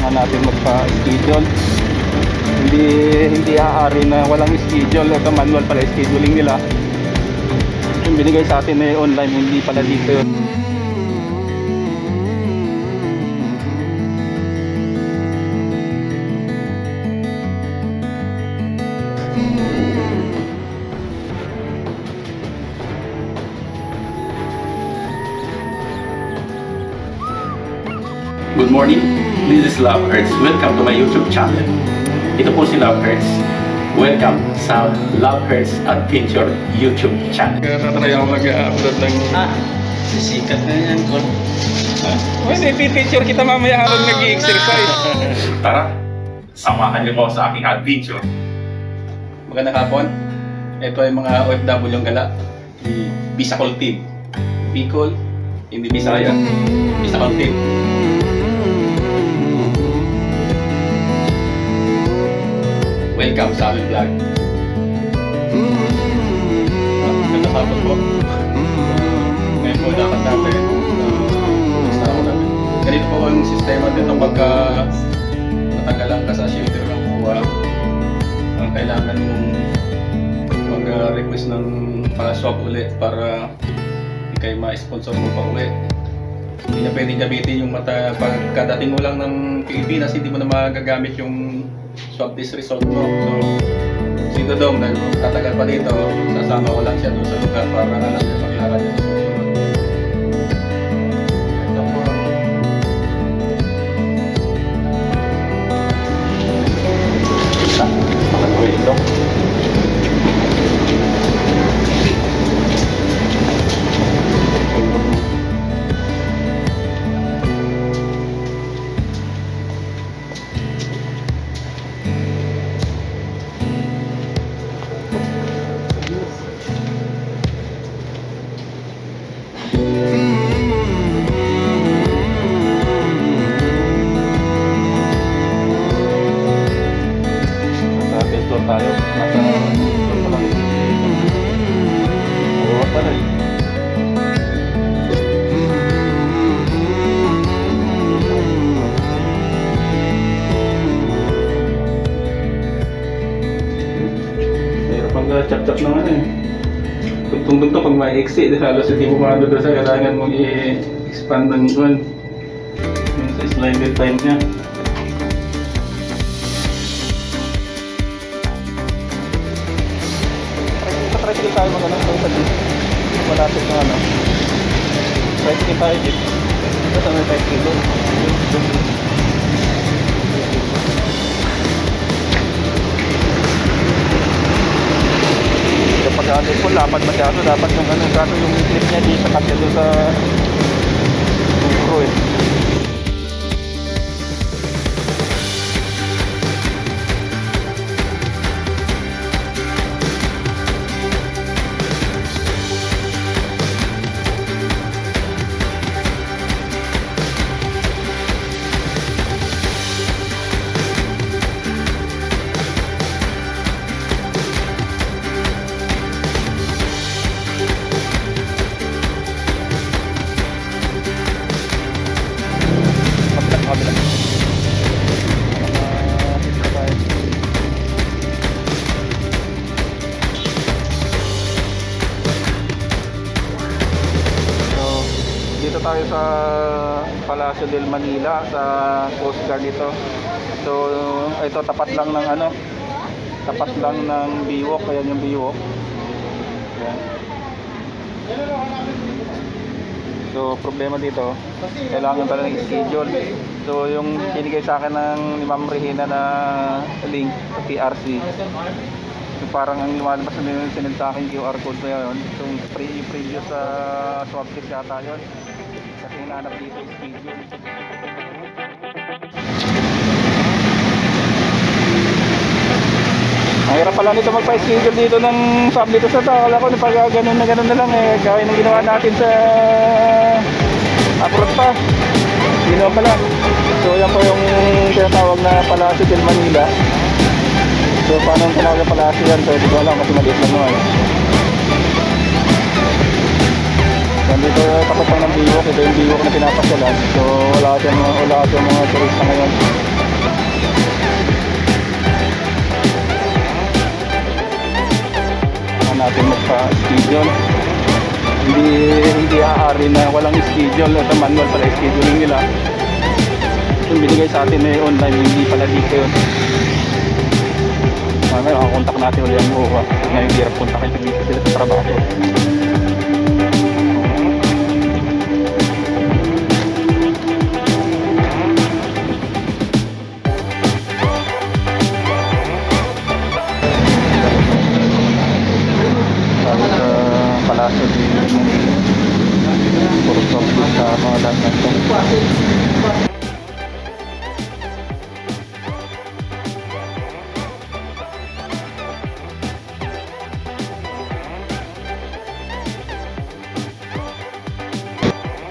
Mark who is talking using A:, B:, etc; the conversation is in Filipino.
A: kailangan natin magpa-schedule. Hindi hindi aari na walang schedule. Ito manual pala scheduling nila. Yung binigay sa atin eh online, hindi pala dito yun.
B: Good morning, this is Love Earths. Welcome to my YouTube channel. Ito po si Love Earths. Welcome sa Love Earths Adventure YouTube channel.
A: Tatry ako mag-upload ng...
C: Ah, sisikat na yan, Col.
A: Pwede, picture kita mamaya habang nag-exercise.
B: Tara, samahan niyo po sa aking adventure.
C: Magandang hapon. Ito ay mga OFW yung gala. Bisacol Team. Bicol, hindi Bisaya. Bisacol Team. Welcome sa aming vlog. Magandang hapon po. Ngayon po dapat natin uh, kasama natin. Ganito po ang sistema dito pagka matagalan ka sa shelter ng kuha ang kailangan mong mag-request ng pa-swap ulit para kayo ma-sponsor mo pa ulit. Hindi na pwedeng gamitin yung mata pagkadating mo lang ng Pilipinas, hindi mo na magagamit yung swap test result mo. So, si Dodong, dahil pa dito, sasama ko lang siya doon sa lugar para alam niya maglakad sa
A: Mayroon pang chap-chap ng ano eh. Tugtong to pag may exit, halos hindi maano doon sa kailangan mong i-expand ng one. Yung sa slider time niya. Tricycle tayo mag ano sa dito. Malapit na ano. Tricycle tayo dito. Ito sa may tricycle doon. Ano po, lapad masyado, dapat yung ano, kaso yung clip niya di sa kasi doon sa GoPro eh. Tayo sa Palacio del Manila sa Coast Guard dito. So, ito tapat lang ng ano, tapat lang ng biwok, ayan yung biwok. So, problema dito, kailangan pala ng schedule. So, yung binigay sa akin ng ni Ma'am Regina na link sa PRC, yung parang ang lumalabas na yung sinend sa akin QR code na yun. So, pre previous sa swab test yata yun. Kasi hinahanap dito yung schedule. Ang hirap pala nito magpa-schedule dito ng swab dito sa to. Akala ko pag ganun na ganun na lang eh. Gawin ng ginawa natin sa abroad pa. Ginawa pala. So yan po yung tinatawag na Palacio del Manila. So paano ang tinawag na Palacio yan? So hindi ko alam kasi maliit lang naman. Nandito lang ng biwok. Ito yung biwok na pinapasyalan. So wala siyang, wala siyang mga turista ngayon. Kailangan natin magpa-schedule. Hindi hindi aari na walang schedule. Ito manual pala scheduling nila. Yung binigay sa atin ay online, hindi pala dito yun. Mamaya makakontak natin ulit ang buwa. Ngayon hirap kontakin pag dito sila sa trabaho. Puro soft sa mga lahat ng.